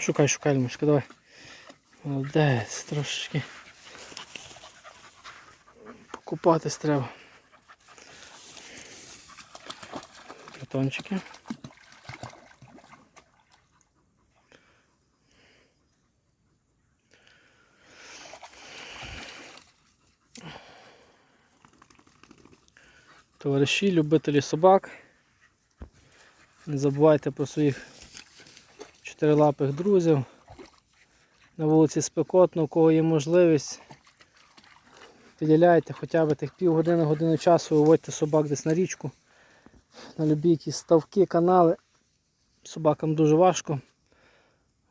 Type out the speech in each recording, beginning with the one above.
Шукай, шукай, Лімочка, давай. Молодець, трошечки. Покупатись треба. Батончики. Товариші, любителі собак. Не забувайте про своїх чотирилапих друзів. На вулиці спекотно, у кого є можливість. Виділяйте хоча б тих півгодини, годину часу, виводьте собак десь на річку, на любі якісь ставки, канали. Собакам дуже важко.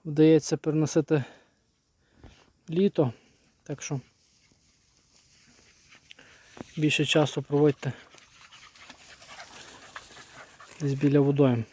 Вдається переносити літо. Так що більше часу проводьте десь біля водойм.